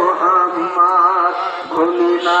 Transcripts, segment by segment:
মোহাম্মদ ভুলি না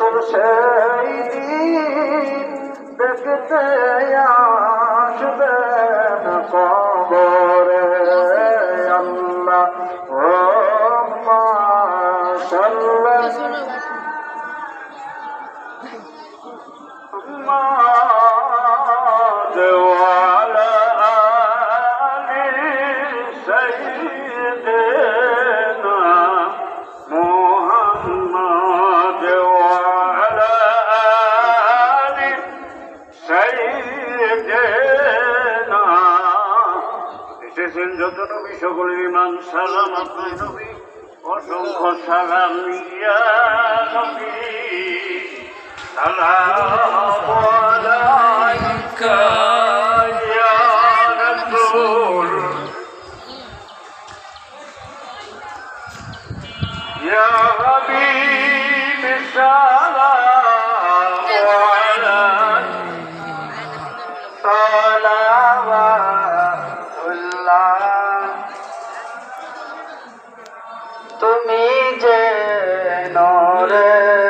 রসুল সেই দিন দেখতে আসবেন কবরে। আল্লাহ ও সাল্লাহ এসেছেন যত নবী সকলের ইমান সালাম আপনার নবী অসংখ্য সালাম। ইয়া নবী আলাইকা Hare